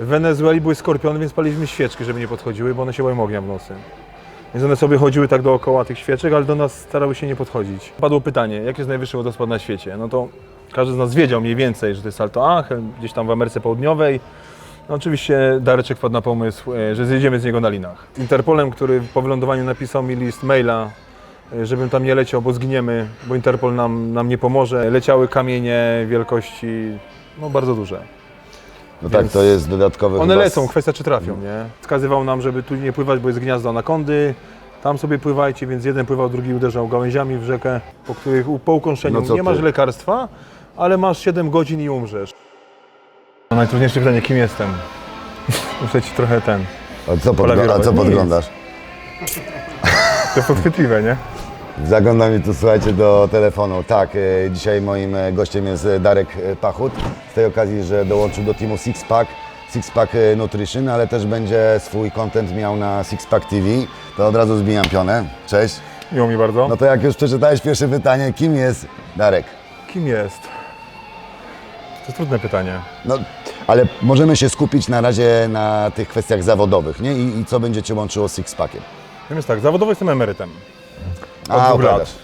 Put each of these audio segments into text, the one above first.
W Wenezueli były skorpiony, więc paliliśmy świeczki, żeby nie podchodziły, bo one się boją ognia w nocy. Więc one sobie chodziły tak dookoła tych świeczek, ale do nas starały się nie podchodzić. Padło pytanie, jaki jest najwyższy wodospad na świecie? No to każdy z nas wiedział mniej więcej, że to jest Salto Angel, gdzieś tam w Ameryce Południowej. No oczywiście Dareczek wpadł na pomysł, e, że zjedziemy z niego na linach. Interpolem, który po wylądowaniu napisał mi list maila, e, żebym tam nie leciał, bo zginiemy, bo Interpol nam, nam nie pomoże. Leciały kamienie wielkości no, bardzo duże. No tak, Więc to jest dodatkowy One chyba lecą, kwestia czy trafią, nie? Wskazywał nam, żeby tu nie pływać, bo jest gniazdo anakondy. Tam sobie pływajcie, więc jeden pływał, drugi uderzał gałęziami w rzekę, po których u- po ukąszeniu No co nie masz ty? lekarstwa, ale masz 7 godzin i umrzesz. No, najtrudniejsze pytanie, kim jestem? Muszę ci trochę ten. A co, podgl- a co podglądasz? To podchwytliwe, nie? Zagląda mi tu, słuchajcie, do telefonu. Tak, e, dzisiaj moim e, gościem jest e, Darek e, Pachut. Z tej okazji, że dołączył do teamu Sixpack, Sixpack e, Nutrition, ale też będzie swój content miał na Sixpack TV. To od razu zbijam pionę. Cześć. Miło mi bardzo. No to jak już przeczytałeś pierwsze pytanie, kim jest Darek? Kim jest? To jest trudne pytanie. No, ale możemy się skupić na razie na tych kwestiach zawodowych, nie? I, i co będzie Cię łączyło z Sixpackiem? Wiem jest tak, zawodowo jestem emerytem. Od A, dwóch opowiadasz. lat.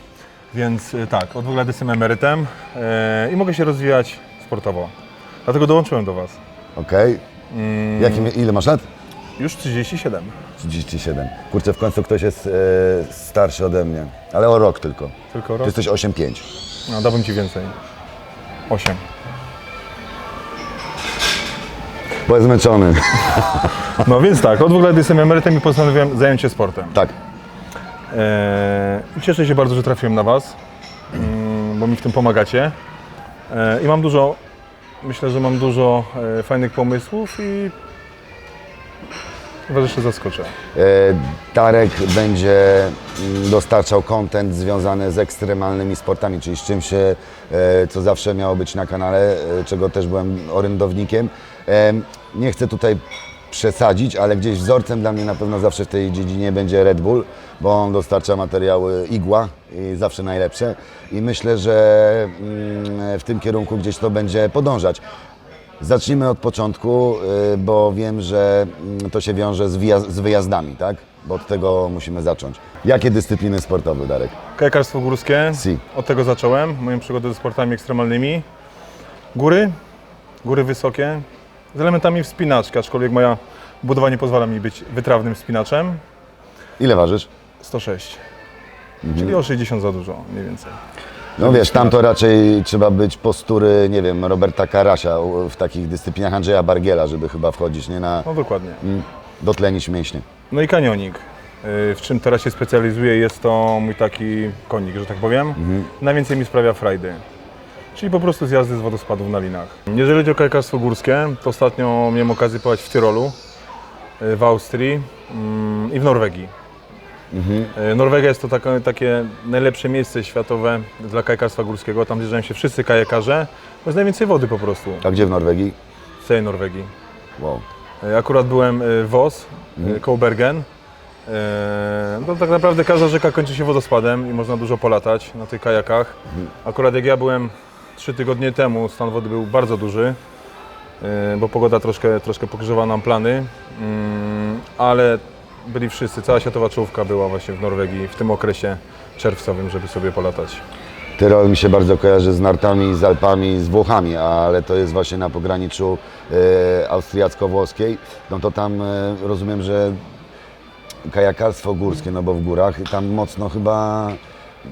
Więc y, tak, od dwóch lat jestem emerytem e, i mogę się rozwijać sportowo. Dlatego dołączyłem do Was. Okej. Mm. Jakim, ile masz lat? Już 37. 37. Kurczę, w końcu ktoś jest e, starszy ode mnie, ale o rok tylko. Tylko Ty rok? jesteś 8,5. No, dałbym Ci więcej. 8. Bo jest zmęczony. No więc tak, od dwóch lat jestem emerytem i postanowiłem zająć się sportem. tak. E, i cieszę się bardzo, że trafiłem na Was, mm, bo mi w tym pomagacie. E, I mam dużo, myślę, że mam dużo e, fajnych pomysłów i Was jeszcze zaskoczę. Darek będzie mm, dostarczał content związany z ekstremalnymi sportami, czyli z czymś, co zawsze miało być na kanale, czego też byłem orędownikiem. Nie chcę tutaj przesadzić, ale gdzieś wzorcem dla mnie na pewno zawsze w tej dziedzinie będzie Red Bull, bo on dostarcza materiały igła i zawsze najlepsze i myślę, że mm, w tym kierunku gdzieś to będzie podążać. Zacznijmy od początku, y, bo wiem, że mm, to się wiąże z, z wyjazdami, tak? Bo od tego musimy zacząć. Jakie dyscypliny sportowe, Darek? Kajakarstwo górskie, Si. od tego zacząłem, moją przygodę ze sportami ekstremalnymi. Góry, góry wysokie, z elementami wspinaczki, aczkolwiek moja budowa nie pozwala mi być wytrawnym wspinaczem. Ile ważysz? 106, Mhm. czyli o 60 za dużo mniej więcej. No wiesz, tam to raczej trzeba być postury, nie wiem, Roberta Karasia w takich dyscyplinach Andrzeja Bargiela, żeby chyba wchodzić, nie na No dokładnie. mm, dotlenić mięśnie. No i kanioning. Yy, W czym teraz się specjalizuję, jest to mój taki konik, że tak powiem. Najwięcej mi sprawia frajdy. Czyli po prostu zjazdy z wodospadów na linach. Jeżeli chodzi o kajakarstwo górskie, to ostatnio miałem okazję pływać w Tyrolu, yy, w Austrii mm, i w Norwegii. Yy, Norwegia jest to taka, takie najlepsze miejsce światowe dla kajakarstwa górskiego. Tam zjeżdżają się wszyscy kajakarze, bo jest najwięcej wody po prostu A gdzie w Norwegii? w całej Norwegii. Wow. E, Akurat byłem w Vos, mhm. koło Bergen. No, tak naprawdę każda rzeka kończy się wodospadem i można dużo polatać na tych kajakach. Akurat jak ja byłem trzy tygodnie temu, stan wody był bardzo duży, e, bo pogoda troszkę, troszkę pogrzewa nam plany, Mm, ale byli wszyscy, cała światowa czołówka była właśnie w Norwegii w tym okresie czerwcowym, żeby sobie polatać. Tyrol mi się bardzo kojarzy z nartami, z Alpami, z Włochami, ale to jest właśnie na pograniczu e, austriacko-włoskiej. No to tam e, rozumiem, że kajakarstwo górskie, no bo w górach, tam mocno chyba...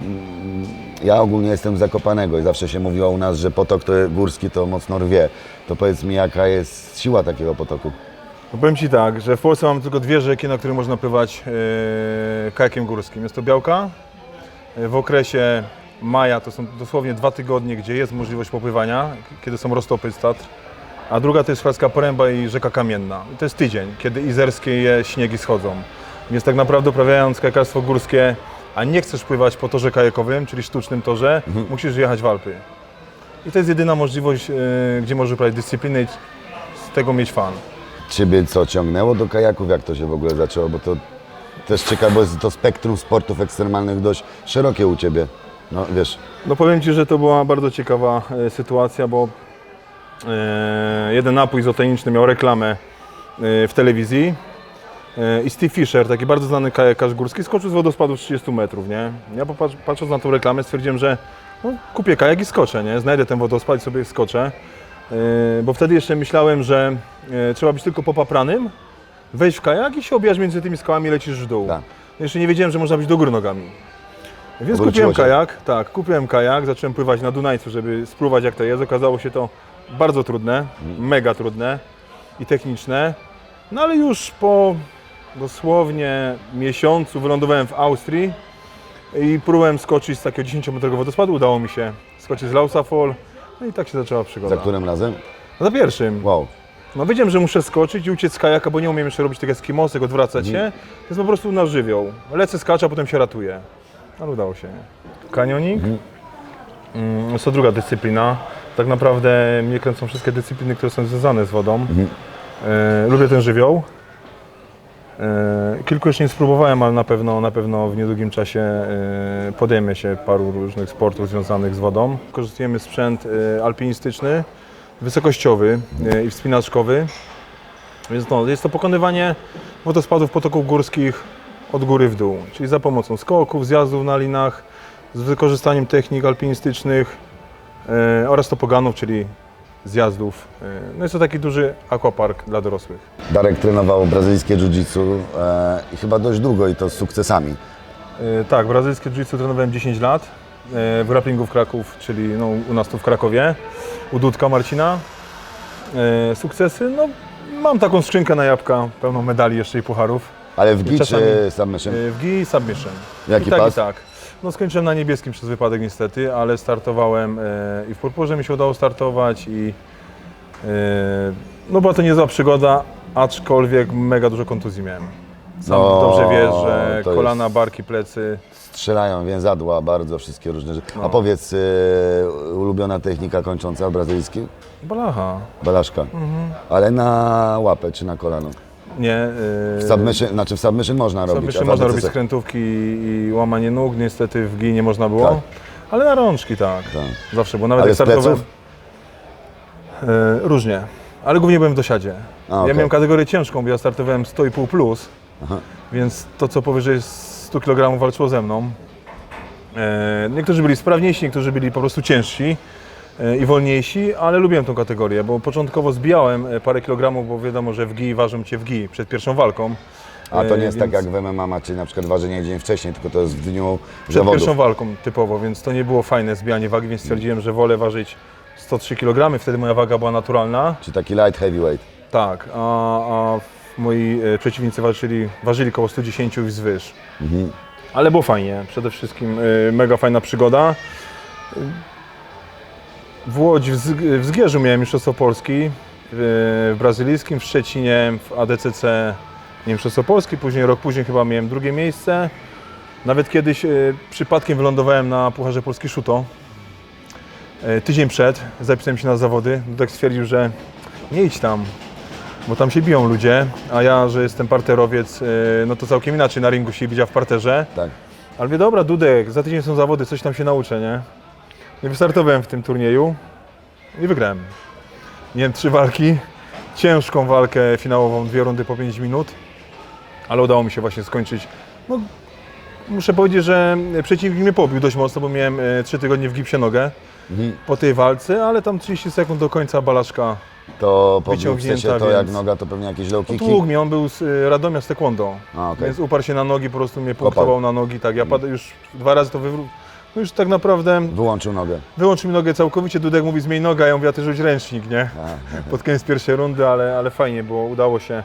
mm, Ja ogólnie jestem z Zakopanego i zawsze się mówiło u nas, że potok to górski to mocno rwie. To powiedz mi, jaka jest siła takiego potoku? No powiem Ci tak, że w Polsce mamy tylko dwie rzeki, na których można pływać e, kajakiem górskim. Jest to Białka. E, w okresie maja to są dosłownie dwa tygodnie, gdzie jest możliwość popływania, kiedy są roztopy z Tatr. A druga to jest Szklarska Poręba i rzeka Kamienna. I to jest tydzień, kiedy izerskie śniegi schodzą. Więc tak naprawdę uprawiając kajakarstwo górskie, a nie chcesz pływać po torze kajakowym, czyli sztucznym torze, musisz jechać w Alpy. I to jest jedyna możliwość, e, gdzie możesz uprawiać dyscyplinę i z tego mieć fan. Ciebie co ciągnęło do kajaków? Jak to się w ogóle zaczęło? Bo to też ciekawe, bo jest to spektrum sportów ekstremalnych dość szerokie u Ciebie. No wiesz, No powiem Ci, że to była bardzo ciekawa e, sytuacja, bo e, jeden napój izotoniczny miał reklamę w telewizji. E, I Steve Fisher, taki bardzo znany kajakarz górski, skoczył z wodospadu z 30 metrów, nie? Ja popatrz, patrząc na tą reklamę stwierdziłem, że no, kupię kajak i skoczę, nie? Znajdę ten wodospad i sobie skoczę. E, Bo wtedy jeszcze myślałem, że e, trzeba być tylko popapranym, wejść w kajak i się obijać między tymi skałami i lecisz w dół. Tak. Jeszcze nie wiedziałem, że można być do góry nogami. Więc kupiłem się. kajak, tak, kupiłem kajak, zacząłem pływać na Dunajcu, żeby spróbować jak to jest. Okazało się to bardzo trudne, mega trudne i techniczne. No ale już po dosłownie miesiącu wylądowałem w Austrii i próbowałem skoczyć z takiego 10-metrowego wodospadu. Udało mi się skoczyć z Lausa Fall. No i tak się zaczęła przygoda. Za którym razem? Za pierwszym. Wow. No wiedziałem, że muszę skoczyć i uciec z kajaka, bo nie umiem jeszcze robić tych eskimosek, odwracać się. To jest po prostu na żywioł. Lecę, skaczę, a potem się ratuję. Ale udało się. Kanioning. Mm, Jest to druga dyscyplina. Tak naprawdę mnie kręcą wszystkie dyscypliny, które są związane z wodą. E, lubię ten żywioł. E, kilku jeszcze nie spróbowałem, ale na pewno, na pewno w niedługim czasie e, podejmę się paru różnych sportów związanych z wodą. Korzystujemy sprzęt e, alpinistyczny, wysokościowy i wspinaczkowy. Więc no, jest to pokonywanie wodospadów, potoków górskich od góry w dół, czyli za pomocą skoków, zjazdów na linach, z wykorzystaniem technik alpinistycznych oraz topoganów, czyli zjazdów. E, no jest to taki duży aquapark dla dorosłych. Darek trenował brazylijskie jiu-jitsu e, i chyba dość długo i to z sukcesami. E, Tak, brazylijskie jiu-jitsu trenowałem 10 lat. e, W grapplingu w Kraków, czyli no, u nas tu w Krakowie, u Dudka Marcina. E, Sukcesy, no mam taką skrzynkę na jabłka, pełną medali jeszcze i pucharów. Ale w gi Czasami- czy submission? E, W GI i Submission. Jaki I tak, pas? i tak. No skończyłem na niebieskim przez wypadek niestety, ale startowałem e, i w purpurze mi się udało startować i e, no była to niezła przygoda, aczkolwiek mega dużo kontuzji miałem. Sam No, dobrze wiesz, że to kolana, jest- barki, plecy. Strzelają więzadła, bardzo wszystkie różne rzeczy. A No. powiedz, e, ulubiona technika kończąca w brazylijskim? Balacha. Balaszka. Mhm. Ale na łapę czy na kolano? Nie. W submission, znaczy w submission można robić. submission można robić skrętówki i łamanie nóg, niestety w GI nie można było. Tak. Ale na rączki tak. Tak. Zawsze, bo nawet Ale jak startowałem... E, różnie, ale głównie byłem w dosiadzie. A, Ja okej. miałem kategorię ciężką, bo ja startowałem 100,5 plus, Aha. więc to co powyżej 100 kg walczyło ze mną. E, niektórzy byli sprawniejsi, niektórzy byli po prostu ciężsi i wolniejsi, ale lubiłem tą kategorię, bo początkowo zbijałem e, parę kilogramów, bo wiadomo, że w GI ważą cię w GI przed pierwszą walką. A to E, nie jest więc tak jak w MMA macie na przykład ważenie dzień wcześniej, tylko to jest w dniu Przed zawodów. pierwszą walką typowo, więc to nie było fajne zbijanie wagi, więc stwierdziłem, że wolę ważyć 103 kg, wtedy moja waga była naturalna. Czy taki light heavyweight. Tak, a, a moi e, przeciwnicy walczyli, ważyli około 110 i wzwyż. Ale było fajnie, przede wszystkim e, mega fajna przygoda. W Łodzi, w, Zg- w Zgierzu miałem Mistrzostwo Polski, w brazylijskim, w Szczecinie, w ADCC Mistrzostwo Polski, później rok później chyba miałem drugie miejsce. Nawet kiedyś e, przypadkiem wylądowałem na Pucharze Polski Szuto. E, Tydzień przed zapisałem się na zawody. Dudek stwierdził, że nie idź tam, bo tam się biją ludzie, a ja, że jestem parterowiec, e, no to całkiem inaczej na ringu się bicia w parterze. Tak. Ale mówię, dobra, Dudek, za tydzień są zawody, coś tam się nauczę, nie? No i wystartowałem w tym turnieju i wygrałem. Miałem trzy walki, ciężką walkę finałową, dwie rundy po 5 minut, ale udało mi się właśnie skończyć. No, muszę powiedzieć, że przeciwnik mnie pobił dość mocno, bo miałem e, trzy tygodnie w gipsie nogę Mhm. po tej walce, ale tam 30 sekund do końca balaszka To pobił w Wyciągnięta, sensie to jak więc- noga, to pewnie jakieś low kicki. Tłuk mnie, on był z y, Radomia z taekwondo, A, okej. więc uparł się na nogi, po prostu mnie punktował na nogi, tak, ja pad- już dwa razy to wywrócił, no już tak naprawdę Wyłączył nogę. wyłączył mi nogę całkowicie, Dudek mówi zmień nogę, a ja mówię, a ty rzuć ręcznik, nie, A, pod koniec pierwszej rundy, ale, ale fajnie, bo udało się,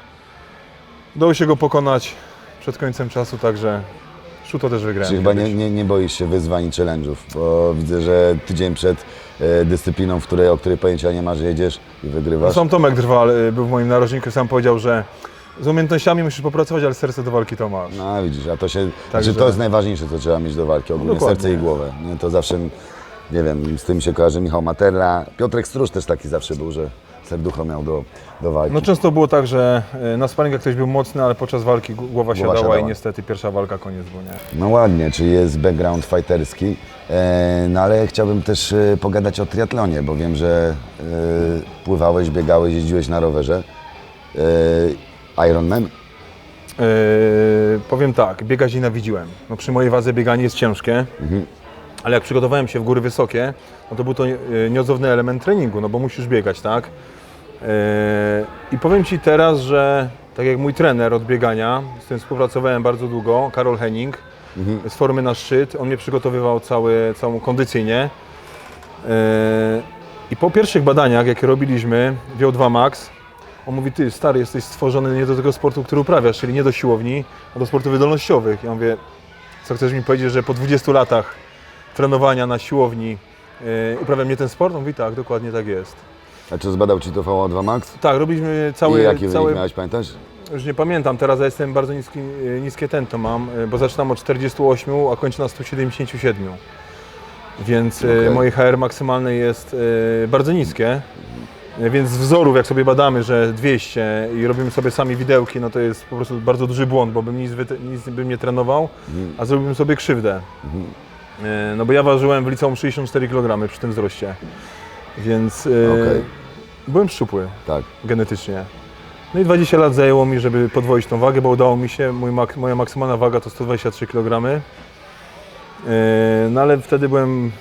udało się go pokonać przed końcem czasu, także szuto też wygrałem. Czy chyba nie, kiedyś. nie, nie boisz się wyzwań i challenge'ów, bo widzę, że tydzień przed e, dyscypliną, w której, o której pojęcia nie masz, jedziesz i wygrywasz. Sam Tomek Drwal y, był w moim narożniku, sam powiedział, że z umiejętnościami musisz popracować, ale serce do walki to masz. No widzisz, a to się, Także- znaczy, to jest najważniejsze, co trzeba mieć do walki, ogólnie Dokładnie. serce i głowę. Nie, to zawsze, nie wiem, z tym się kojarzy Michał Materla, Piotrek Stróż też taki zawsze był, że serducho miał do, do walki. No często było tak, że e, na sparingach ktoś był mocny, ale podczas walki g- głowa siadała, siadała. i niestety pierwsza walka koniec, bo nie. No ładnie, czyli jest background fighterski, e, no ale chciałbym też e, pogadać o triatlonie, bo wiem, że pływałeś, biegałeś, jeździłeś na rowerze. Ironman? Yy, powiem tak, biegać nienawidziłem. No, przy mojej wadze bieganie jest ciężkie, ale jak przygotowałem się w góry wysokie, no to był to yy, nieodzowny element treningu, no bo musisz biegać, tak? Yy, I powiem Ci teraz, że tak jak mój trener od biegania, z którym współpracowałem bardzo długo, Karol Henning, z formy na szczyt, on mnie przygotowywał cały, całą kondycyjnie. Yy, I po pierwszych badaniach, jakie robiliśmy, VO2 Max, on mówi, ty stary, jesteś stworzony nie do tego sportu, który uprawiasz, czyli nie do siłowni, a do sportów wydolnościowych. Ja mówię, co chcesz mi powiedzieć, że po 20 latach trenowania na siłowni yy, uprawiam nie ten sport? On mówi, tak, dokładnie tak jest. A czy zbadał Ci to VO2 Max? Tak, robiliśmy I cały, jaki wynik cały miałeś, pamiętasz? już nie pamiętam, teraz ja jestem bardzo niski, yy, niskie tento mam, yy, bo zaczynam od 48, a kończę na 177. Więc Okej. moje HR maksymalne jest bardzo niskie. Yy, Więc z wzorów, jak sobie badamy, że 200 i robimy sobie sami widełki, no to jest po prostu bardzo duży błąd, bo bym nic, nic bym nie trenował, a zrobiłbym sobie krzywdę. Yy, No bo ja ważyłem w liceum 64 kg przy tym wzroście. Więc yy, Okej. byłem szczupły Tak. genetycznie. No i 20 lat zajęło mi, żeby podwoić tą wagę, bo udało mi się, mój moja maksymalna waga to 123 kg. No ale wtedy byłem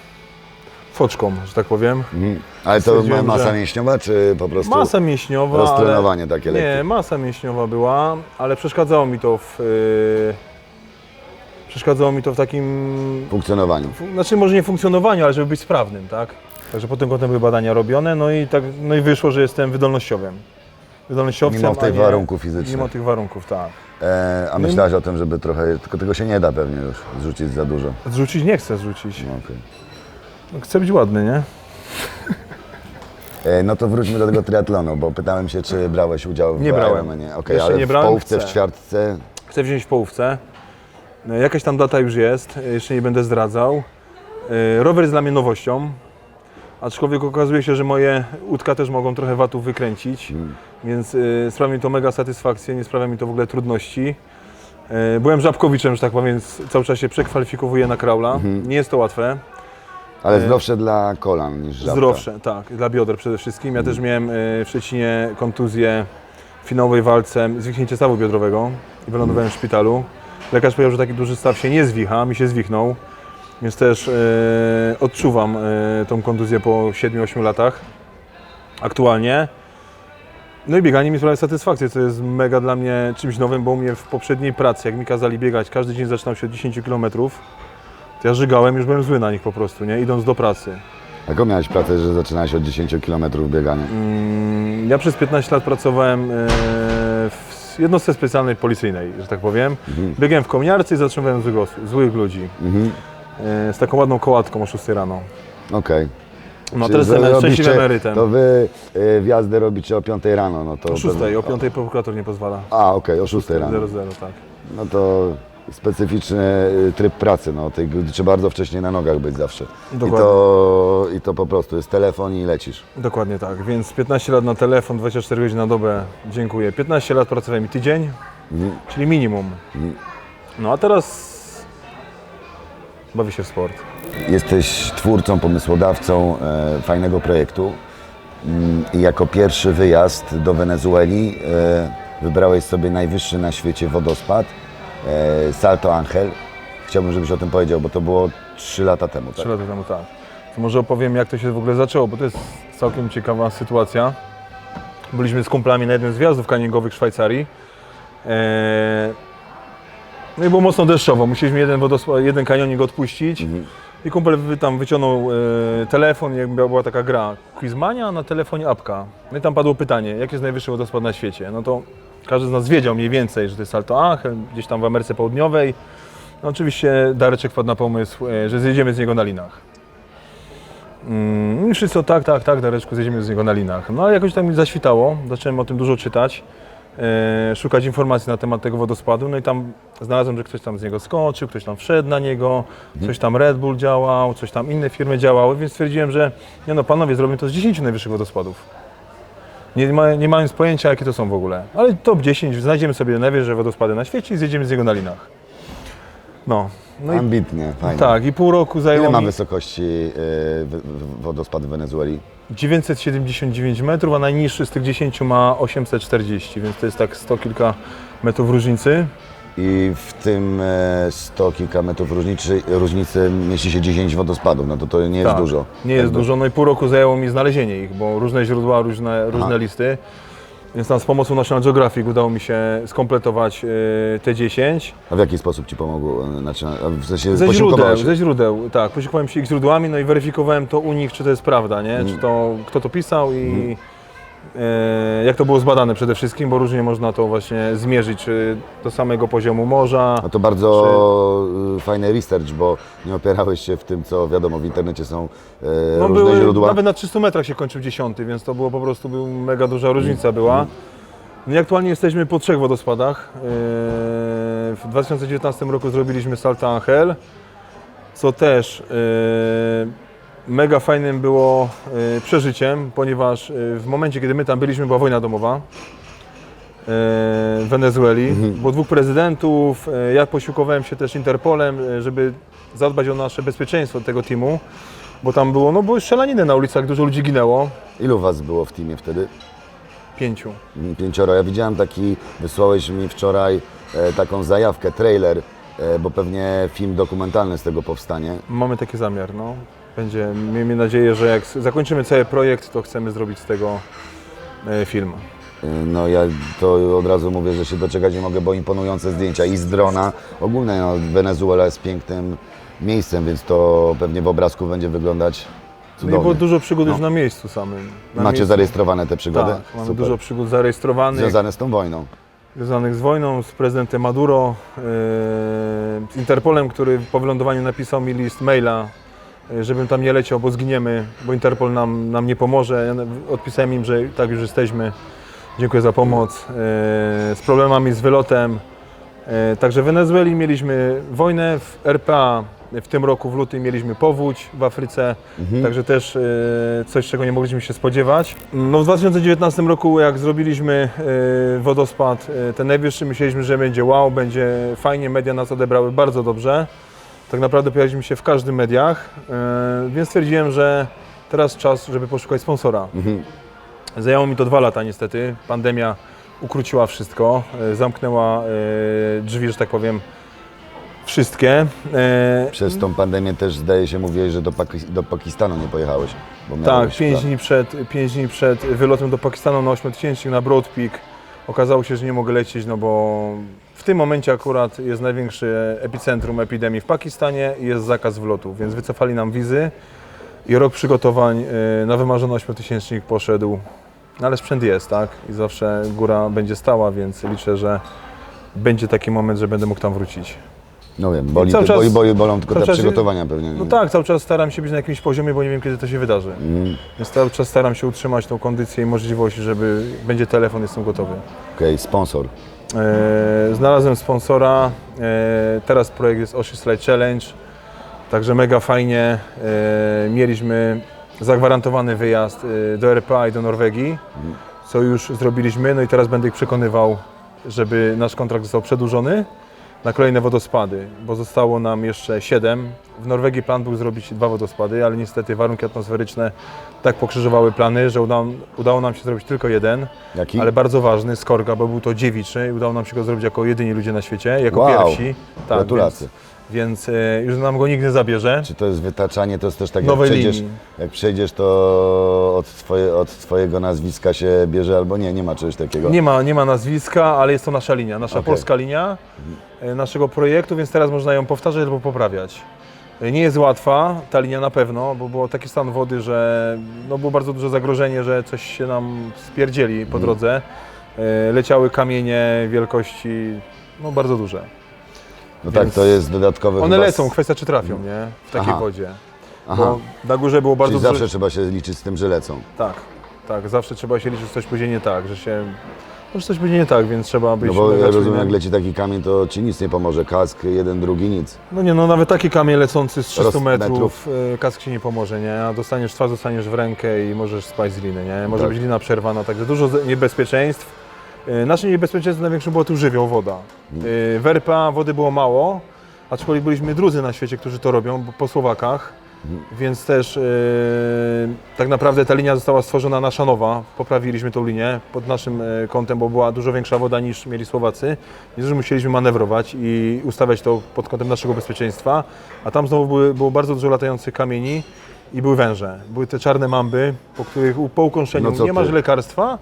foczką, że tak powiem. Mhm. Ale to Stwierdziłem, masa że- mięśniowa, czy po prostu Masa mięśniowa, roztrenowanie takie ale... lekkie? Nie, masa mięśniowa była, ale przeszkadzało mi to w... Yy, przeszkadzało mi to w takim funkcjonowaniu? Fu- Znaczy może nie funkcjonowaniu, ale żeby być sprawnym, tak? Także pod tym kątem były badania robione, no i, tak, no i wyszło, że jestem wydolnościowym. Wydolnościowcem, Mimo a tych nie- warunków fizycznych. Mimo tych warunków, tak. E, a myślałeś o tym, żeby trochę, tylko tego się nie da pewnie już zrzucić za dużo. Zrzucić nie chcę zrzucić. No, okej. Chcę być ładny, nie? e, no to wróćmy do tego triatlonu, bo pytałem się, czy brałeś udział w Nie brałem. Ironmanie. Okej, Jeszcze ale nie w brałem, połówce, w chcę. ćwiartce, Chcę wziąć w połówce. No, Jakaś tam data już jest, jeszcze nie będę zdradzał. Yy, Rower jest dla mnie nowością, aczkolwiek okazuje się, że moje łódka też mogą trochę watów wykręcić, więc yy, sprawia mi to mega satysfakcję, nie sprawia mi to w ogóle trudności. Byłem żabkowiczem, że tak powiem, więc cały czas się przekwalifikowuję na kraula. Nie jest to łatwe. Ale E, zdrowsze dla kolan niż żabka. Zdrowsze, tak, dla bioder przede wszystkim. Ja też miałem y, w Szczecinie kontuzję w finałowej walce, zwichnięcie stawu biodrowego i wylądowałem w szpitalu. Lekarz powiedział, że taki duży staw się nie zwicha, mi się zwichnął, więc też y, odczuwam y, tą kontuzję po 7-8 latach aktualnie. No i bieganie mi sprawia satysfakcję, co jest mega dla mnie czymś nowym, bo u mnie w poprzedniej pracy, jak mi kazali biegać, każdy dzień zaczynał się od 10 km, to ja żygałem, już byłem zły na nich po prostu, nie? idąc do pracy. Jaką miałeś pracę, że zaczynałeś od 10 km biegania? Mm, Ja przez 15 lat pracowałem e, w jednostce specjalnej policyjnej, że tak powiem. Biegłem w kominiarce i zatrzymywałem złych, os- złych ludzi. Mhm. E, Z taką ładną kołatką o 6 rano. Okej. No Czyli teraz wy jestem robicie- szczęśliwym emerytem. To wy y, wjazdę robicie o 5 rano, no to... O 6, pewnie- o 5 prokurator nie pozwala. A, okej, o 6 rano. 00, tak. No to specyficzny y, tryb pracy, no, tej, trzeba bardzo wcześnie na nogach być zawsze. I Dokładnie. to, I to po prostu jest telefon i lecisz. Dokładnie tak, więc 15 lat na telefon, 24 godziny na dobę, dziękuję. 15 lat pracowałem i tydzień, Mhm. czyli minimum. No a teraz bawię się w sport. Jesteś twórcą, pomysłodawcą e, fajnego projektu Mm, i jako pierwszy wyjazd do Wenezueli e, wybrałeś sobie najwyższy na świecie wodospad, Salto Angel. Chciałbym, żebyś o tym powiedział, bo to było 3 lata temu. Tak? Trzy lata temu, tak. To może opowiem, jak to się w ogóle zaczęło, bo to jest całkiem ciekawa sytuacja. Byliśmy z kumplami na jednym z wjazdów kaningowych w Szwajcarii. Eee, No i było mocno deszczowo. Musieliśmy jeden, wodospa- jeden kanionik odpuścić. I kumpel tam wyciągnął e, telefon, jak była taka gra Quizmania, na telefonie apka. No i tam padło pytanie, jaki jest najwyższy wodospad na świecie? No to każdy z nas wiedział mniej więcej, że to jest Salto Angel, gdzieś tam w Ameryce Południowej. No oczywiście Dareczek wpadł na pomysł, e, że zjedziemy z niego na linach. Mm, I wszyscy, tak, tak, tak, Dareczku, zjedziemy z niego na linach. No ale jakoś tak mi zaświtało, zacząłem o tym dużo czytać, e, szukać informacji na temat tego wodospadu, no i tam znalazłem, że ktoś tam z niego skoczył, ktoś tam wszedł na niego, coś tam Red Bull działał, coś tam inne firmy działały, więc stwierdziłem, że nie no, panowie, zrobimy to z 10 najwyższych wodospadów. Nie, ma, nie mając pojęcia, jakie to są w ogóle. Ale top 10, znajdziemy sobie najwyższe wodospady na świecie i zjedziemy z niego na linach. No, no i Ambitnie, fajnie. tak, i pół roku zajęło Ile ma mi... wysokości w- w- wodospad w Wenezueli? 979 metrów, a najniższy z tych 10 ma 840, więc to jest tak 100 kilka metrów różnicy. I w tym e, 100 kilka metrów różnicy, różnicy mieści się 10 wodospadów, no to to nie jest Tak, dużo. Nie jest Jakby. dużo, no i pół roku zajęło mi znalezienie ich, bo różne źródła, różne, różne listy. Więc tam z pomocą National Geographic udało mi się skompletować e, te 10. A w jaki sposób Ci pomogło? e, Znaczy, a w sensie Ze źródeł, posiłkowałeś się? ze źródeł, tak. Posiłkowałem się ich źródłami, no i weryfikowałem to u nich, czy to jest prawda, nie? Czy to, kto to pisał i e, jak to było zbadane przede wszystkim, bo różnie można to właśnie zmierzyć, czy do samego poziomu morza. A to bardzo y, fajny research, bo nie opierałeś się w tym, co wiadomo, w internecie są e, No różne były, źródła. nawet na 300 metrach się kończył 10, więc to było po prostu był mega duża różnica była. No i aktualnie jesteśmy po trzech wodospadach. W 2019 roku zrobiliśmy Salta Angel, co też mega fajnym było yy, przeżyciem, ponieważ yy, w momencie, kiedy my tam byliśmy, była wojna domowa yy, w Wenezueli. Było dwóch prezydentów. Ja posiłkowałem się też Interpolem, żeby zadbać o nasze bezpieczeństwo tego teamu, bo tam było, no były strzelaniny na ulicach, dużo ludzi ginęło. Ilu Was było w teamie wtedy? Pięciu. Mm, Pięcioro. Ja widziałem taki, wysłałeś mi wczoraj e, taką zajawkę, trailer, e, bo pewnie film dokumentalny z tego powstanie. Mamy taki zamiar, no. Będzie, miejmy nadzieję, że jak zakończymy cały projekt, to chcemy zrobić z tego e, film. E, No ja to od razu mówię, że się doczekać nie mogę, bo imponujące zdjęcia i z drona. Ogólnie no, Wenezuela jest pięknym miejscem, więc to pewnie w obrazku będzie wyglądać No i było cudownie. dużo przygód No. już na miejscu samym. Na Macie miejscu. zarejestrowane te przygody? Tak, mamy Super. dużo przygód zarejestrowanych, Związane z tą wojną. związanych z wojną, z prezydentem Maduro, e, z Interpolem, który po wylądowaniu napisał mi list maila, żebym tam nie leciał, bo zginiemy, bo Interpol nam, nam nie pomoże. Ja odpisałem im, że tak już jesteśmy. Dziękuję za pomoc. E, Z problemami z wylotem. E, Także w Wenezueli mieliśmy wojnę, w RPA w tym roku w lutym mieliśmy powódź w Afryce, także też e, coś, czego nie mogliśmy się spodziewać. No w 2019 roku jak zrobiliśmy e, wodospad, e, ten najwyższy, myśleliśmy, że będzie wow, będzie fajnie, media nas odebrały bardzo dobrze. Tak naprawdę pojawiliśmy się w każdym mediach, e, więc stwierdziłem, że teraz czas, żeby poszukać sponsora. Zajęło mi to dwa lata niestety. Pandemia ukróciła wszystko, e, zamknęła e, drzwi, że tak powiem, wszystkie. Przez tą pandemię też zdaje się, mówiłeś, że do, Paki- do Pakistanu nie pojechałeś. Tak, miałeś pięć dni, przed, pięć dni przed wylotem do Pakistanu na 8000 na Broad Peak okazało się, że nie mogę lecieć, no bo w tym momencie akurat jest największe epicentrum epidemii w Pakistanie i jest zakaz wlotu, więc wycofali nam wizy i rok przygotowań e, na wymarzony 8000 poszedł, no ale sprzęt jest, tak? I zawsze góra będzie stała, więc liczę, że będzie taki moment, że będę mógł tam wrócić. No wiem, boli, cały czas- boli, boli, bolą tylko cały te czas- przygotowania pewnie. No nie? tak, cały czas staram się być na jakimś poziomie, bo nie wiem kiedy to się wydarzy. Mhm. Więc cały czas staram się utrzymać tą kondycję i możliwość, żeby będzie telefon, jestem gotowy. Okej, sponsor. E, znalazłem sponsora, e, teraz projekt jest Ocean Slide Challenge, także mega fajnie. E, mieliśmy zagwarantowany wyjazd e, do RPA i do Norwegii, co już zrobiliśmy, no i teraz będę ich przekonywał, żeby nasz kontrakt został przedłużony na kolejne wodospady, bo zostało nam jeszcze 7. W Norwegii plan był zrobić dwa wodospady, ale niestety warunki atmosferyczne tak pokrzyżowały plany, że udało, udało nam się zrobić tylko jeden. Jaki? Ale bardzo ważny, Skorga, bo był to dziewiczy i udało nam się go zrobić jako jedyni ludzie na świecie, jako Wow. pierwsi. Tak, Gratulacje. Więc, e, już nam go nikt nie zabierze. Czy to jest wytaczanie, to jest też tak, jak Nowej przejdziesz, linii. jak przejdziesz, to od, twoje, od Twojego nazwiska się bierze albo nie, nie ma czegoś takiego. Nie ma, nie ma nazwiska, ale jest to nasza linia, nasza Okej. polska linia e, naszego projektu, więc teraz można ją powtarzać albo poprawiać. E, Nie jest łatwa ta linia na pewno, bo było taki stan wody, że no było bardzo duże zagrożenie, że coś się nam spierdzieli po drodze. E, Leciały kamienie wielkości no, bardzo duże. No tak, więc to jest dodatkowy One chyba lecą, s- kwestia czy trafią, nie? W takiej Aha. wodzie. Aha, Bo na górze było bardzo czyli dużo... zawsze trzeba się liczyć z tym, że lecą. Tak, tak, zawsze trzeba się liczyć, że coś będzie nie tak, że się... No, że coś będzie nie tak, więc trzeba być... No bo mega ja rozumiem, czujnym. jak leci taki kamień, to Ci nic nie pomoże. Kask, jeden, drugi, nic. No nie, no nawet taki kamień lecący z 300 Roz- metrów, metrów. y, kask Ci nie pomoże, nie? A dostaniesz twarz, dostaniesz w rękę i możesz spać z liny, nie? Może Tak. być lina przerwana, także dużo z- niebezpieczeństw. Y, Naszym niebezpieczeństwem największym było tu żywioł, woda. Mhm. Y, W RPA wody było mało, aczkolwiek byliśmy drudzy na świecie, którzy to robią, bo po Słowakach. więc też e, tak naprawdę ta linia została stworzona nasza nowa. Poprawiliśmy tą linię pod naszym e, kątem, bo była dużo większa woda niż mieli Słowacy, więc musieliśmy manewrować i ustawiać to pod kątem naszego bezpieczeństwa. A tam znowu były, było bardzo dużo latających kamieni i były węże. Były te czarne mamby, po których po ukończeniu No nie masz lekarstwa,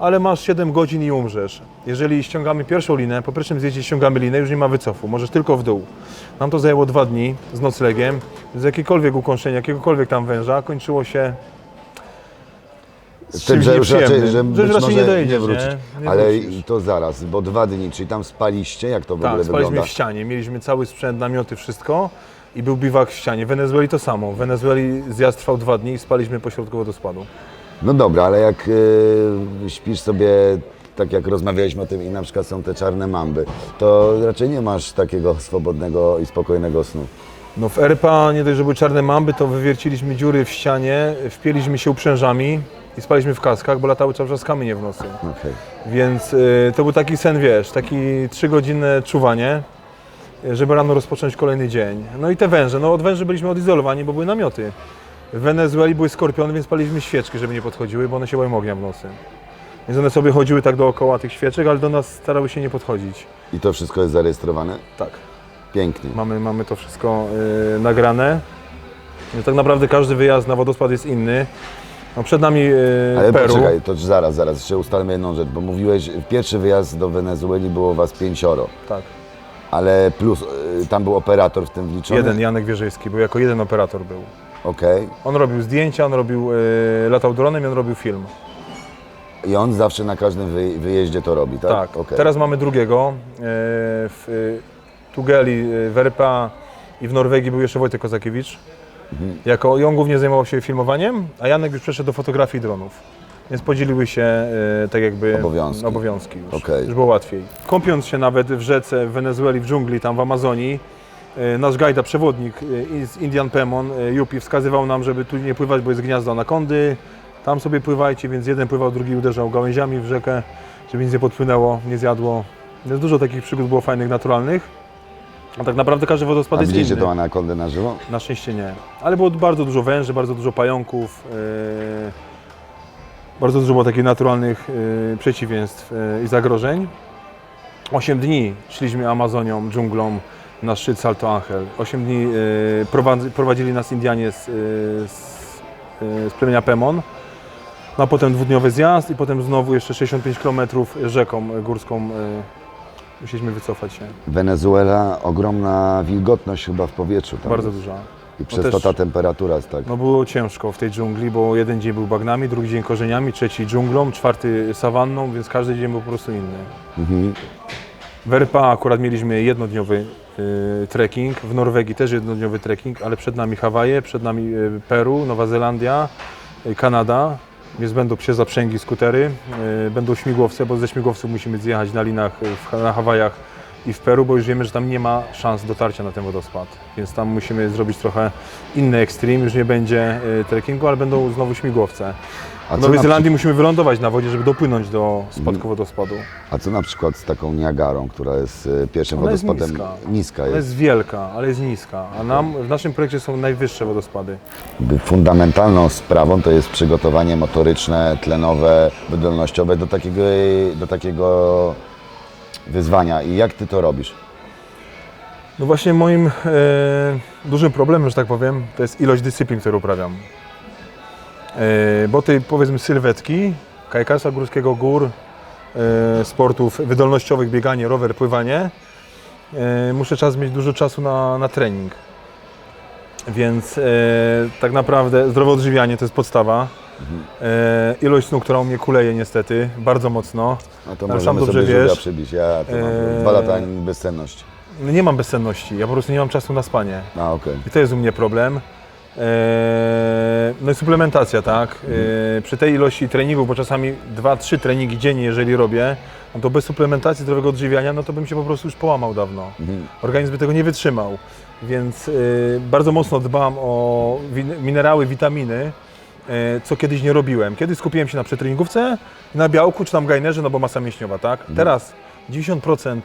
ale masz 7 godzin i umrzesz. Jeżeli ściągamy pierwszą linę, po pierwszym zjeździe ściągamy linę, już nie ma wycofu, możesz tylko w dół. Nam to zajęło dwa dni z noclegiem, z jakiegokolwiek ukąszenia, jakiegokolwiek tam węża, kończyło się z tym, że już raczej, że być raczej może nie dojedziesz, nie wrócić. nie? Nie Ale wrócisz. to zaraz, bo dwa dni, czyli tam spaliście, jak to w Tak, ogóle spaliśmy wygląda? w ścianie, mieliśmy cały sprzęt, namioty, wszystko i był biwak w ścianie. W Wenezueli to samo. W Wenezueli zjazd trwał dwa dni i spaliśmy pośrodku wodospadu. No dobra, ale jak y, śpisz sobie, tak jak rozmawialiśmy o tym i na przykład są te czarne mamby, to raczej nie masz takiego swobodnego i spokojnego snu. No w RPA nie dość, że były czarne mamby, to wywierciliśmy dziury w ścianie, wpieliśmy się uprzężami i spaliśmy w kaskach, bo latały cały czas kamienie w nocy. Okej. Więc y, to był taki sen, wiesz, taki trzygodzinne czuwanie, y, żeby rano rozpocząć kolejny dzień. No i te węże, no od węży byliśmy odizolowani, bo były namioty. W Wenezueli były skorpiony, więc paliliśmy świeczki, żeby nie podchodziły, bo one się boją ognia w nocy. Więc one sobie chodziły tak dookoła tych świeczek, ale do nas starały się nie podchodzić. I to wszystko jest zarejestrowane? Tak. Pięknie. Mamy, mamy to wszystko y, nagrane. No, tak naprawdę każdy wyjazd na wodospad jest inny. No, przed nami y, Ale Peru. poczekaj, to zaraz, zaraz, jeszcze ustalmy jedną rzecz, bo mówiłeś, pierwszy wyjazd do Wenezueli było was pięcioro, Tak. ale plus, y, tam był operator w tym wliczony? Jeden, Janek Wierzejski, był jako jeden operator był. Okej. On robił zdjęcia, on robił, y, latał dronem i on robił film. I on zawsze na każdym wy, wyjeździe to robi, tak? Tak. Okej. Teraz mamy drugiego. y, w y, Tugeli, y, w RPA i w Norwegii był jeszcze Wojtek Kozakiewicz. Mhm. Jako, I on głównie zajmował się filmowaniem, a Janek już przeszedł do fotografii dronów. Więc podzieliły się y, tak jakby Obowiązki. obowiązki już. Okej. już było łatwiej. Kąpiąc się nawet w rzece w Wenezueli, w dżungli, tam w Amazonii, nasz gajda, przewodnik y, z Indian Pemon, y, Jupi, wskazywał nam, żeby tu nie pływać, bo jest gniazdo anakondy. Tam sobie pływajcie, więc jeden pływał, drugi uderzał gałęziami w rzekę, żeby nic nie podpłynęło, nie zjadło. Więc dużo takich przygód było fajnych, naturalnych. A tak naprawdę każdy wodospad A jest widzieliście inny. tą anakondę na żywo? Na szczęście nie. Ale było bardzo dużo węży, bardzo dużo pająków. Yy, bardzo dużo było takich naturalnych yy, przeciwieństw yy, i zagrożeń. Osiem dni szliśmy Amazonią, dżunglą na szczyt Salto Angel. Osiem dni prowadzi, prowadzili nas Indianie z, yy, z, yy, z plemienia Pemon. No a potem dwudniowy zjazd i potem znowu jeszcze 65 km rzeką górską musieliśmy wycofać się. Wenezuela, ogromna wilgotność chyba w powietrzu. Tam Bardzo jest. duża. I przez też- to ta temperatura jest tak. No było ciężko w tej dżungli, bo jeden dzień był bagnami, drugi dzień korzeniami, trzeci dżunglą, czwarty sawanną, więc każdy dzień był po prostu inny. Mhm. W RPA akurat mieliśmy jednodniowy trekking, w Norwegii też jednodniowy trekking, ale przed nami Hawaje, przed nami y, Peru, Nowa Zelandia, y, Kanada, więc będą psie zaprzęgi, skutery, y, będą śmigłowce, bo ze śmigłowców musimy zjechać na linach y, na Hawajach i w Peru, bo już wiemy, że tam nie ma szans dotarcia na ten wodospad, więc tam musimy zrobić trochę inny ekstrem, już nie będzie y, trekkingu, ale będą znowu śmigłowce. A W Nowej na, Zelandii musimy wylądować na wodzie, żeby dopłynąć do spadku wodospadu. a co na przykład z taką Niagarą, która jest y, pierwszym Ona jest wodospadem? niska. niska Ona jest. jest wielka, ale jest niska, a nam w naszym projekcie są najwyższe wodospady. Fundamentalną sprawą to jest przygotowanie motoryczne, tlenowe, wydolnościowe do takiego, do takiego wyzwania. I jak ty to robisz? No właśnie moim e, dużym problemem, że tak powiem, to jest ilość dyscyplin, które uprawiam. E, bo tej powiedzmy sylwetki, kajakarstwa górskiego, gór, e, sportów wydolnościowych, bieganie, rower, pływanie, e, muszę czas mieć dużo czasu na, na trening. Więc e, tak naprawdę zdrowe odżywianie to jest podstawa. E, ilość snu, która u mnie kuleje niestety, bardzo mocno. No to Ale możemy sam dobrze sobie żółwia wiesz, przybić. Ja to mam Eee, dwa lata bezsenności. No Nie mam bezsenności, ja po prostu nie mam czasu na spanie. A okej. I to jest u mnie problem. Eee, No i suplementacja, tak? Eee, Przy tej ilości treningów, bo czasami 2-3 treningi dziennie, jeżeli robię, no to bez suplementacji, zdrowego odżywiania, no to bym się po prostu już połamał dawno. Mhm. Organizm by tego nie wytrzymał. Więc e, bardzo mocno dbam o win- minerały, witaminy, e, co kiedyś nie robiłem. Kiedyś skupiłem się na przetreningówce, na białku czy tam gainerze, no bo masa mięśniowa, tak? Teraz 90%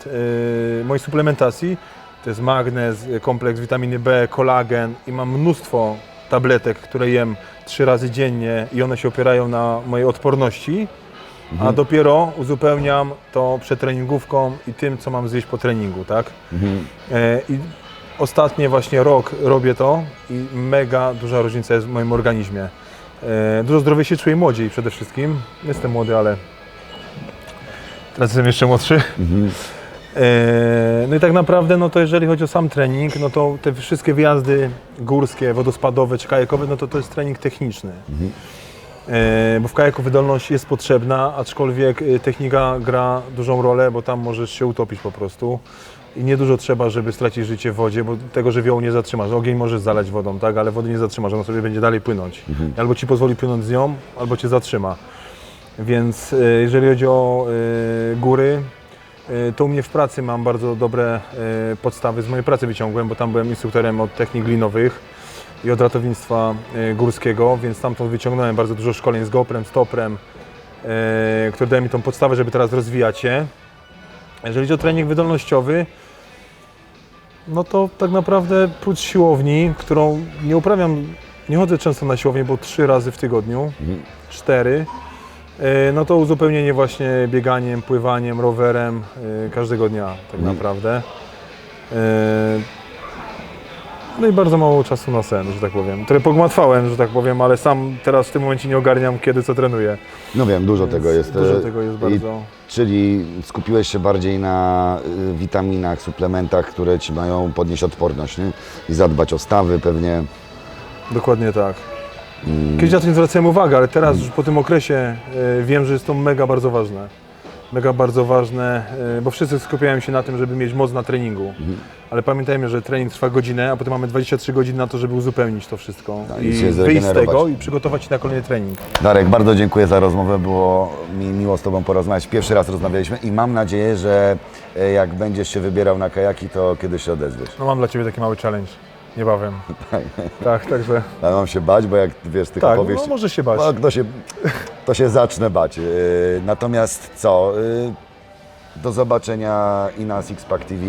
e, mojej suplementacji to jest magnez, e, kompleks witaminy B, kolagen i mam mnóstwo tabletek, które jem trzy razy dziennie i one się opierają na mojej odporności, a dopiero uzupełniam to przetreningówką i tym, co mam zjeść po treningu, tak? E, I ostatnie właśnie rok robię to i mega duża różnica jest w moim organizmie. E, Dużo zdrowiej się czuję młodziej przede wszystkim. Jestem młody, ale teraz jestem jeszcze młodszy. E, No i tak naprawdę, no to jeżeli chodzi o sam trening, no to te wszystkie wyjazdy górskie, wodospadowe czy kajakowe, no to to jest trening techniczny. E, Bo w kajaku wydolność jest potrzebna, aczkolwiek technika gra dużą rolę, bo tam możesz się utopić po prostu. I niedużo trzeba, żeby stracić życie w wodzie, bo tego żywiołu nie zatrzymasz. Ogień możesz zalać wodą, tak, ale wody nie zatrzymasz, ona sobie będzie dalej płynąć. Albo ci pozwoli płynąć z nią, albo cię zatrzyma. Więc e, jeżeli chodzi o e, góry, e, to u mnie w pracy mam bardzo dobre podstawy. Z mojej pracy wyciągłem, bo tam byłem instruktorem od technik linowych i od ratownictwa górskiego, więc stamtąd wyciągnąłem bardzo dużo szkoleń z GoPrem, Stoprem, e, które dają mi tą podstawę, żeby teraz rozwijać się. Jeżeli chodzi o trening wydolnościowy, no to tak naprawdę prócz siłowni, którą nie uprawiam, nie chodzę często na siłownię, bo trzy razy w tygodniu, cztery, e, no to uzupełnienie właśnie bieganiem, pływaniem, rowerem e, każdego dnia tak naprawdę. E, No i bardzo mało czasu na sen, że tak powiem. Które pogmatwałem, że tak powiem, ale sam teraz w tym momencie nie ogarniam, kiedy co trenuję. No wiem, dużo tego jest. Dużo e, tego jest i- bardzo. Czyli skupiłeś się bardziej na y, witaminach, suplementach, które ci mają podnieść odporność, nie? I zadbać o stawy pewnie. Dokładnie tak. Kiedyś na to nie zwracałem uwagi, ale teraz już po tym okresie e, wiem, że jest to mega bardzo ważne. Mega bardzo ważne, e, bo wszyscy skupiają się na tym, żeby mieć moc na treningu. Ale pamiętajmy, że trening trwa godzinę, a potem mamy 23 godziny na to, żeby uzupełnić to wszystko. Tak, i I wyjść z tego i przygotować się na kolejny trening. Darek, bardzo dziękuję za rozmowę. Było mi miło z Tobą porozmawiać. Pierwszy raz rozmawialiśmy i mam nadzieję, że e, jak będziesz się wybierał na kajaki, to kiedyś się odezwiesz. No mam dla Ciebie taki mały challenge. Niebawem. tak, także. Ale mam się bać, bo jak wiesz, tych Tak, opowieści... no może się bać. No, to, się, to się zacznę bać. Yy, Natomiast co? Yy, Do zobaczenia i na Sixpack TV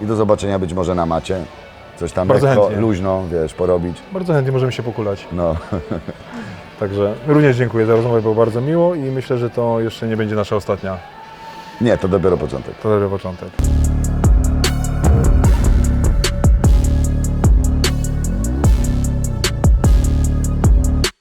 i do zobaczenia być może na macie. Coś tam Bardzo lekko, chętnie. luźno, wiesz, porobić. Bardzo chętnie możemy się pokulać. No. Także również dziękuję za rozmowę, było bardzo miło i myślę, że to jeszcze nie będzie nasza ostatnia. Nie, to dopiero początek. To dobry początek.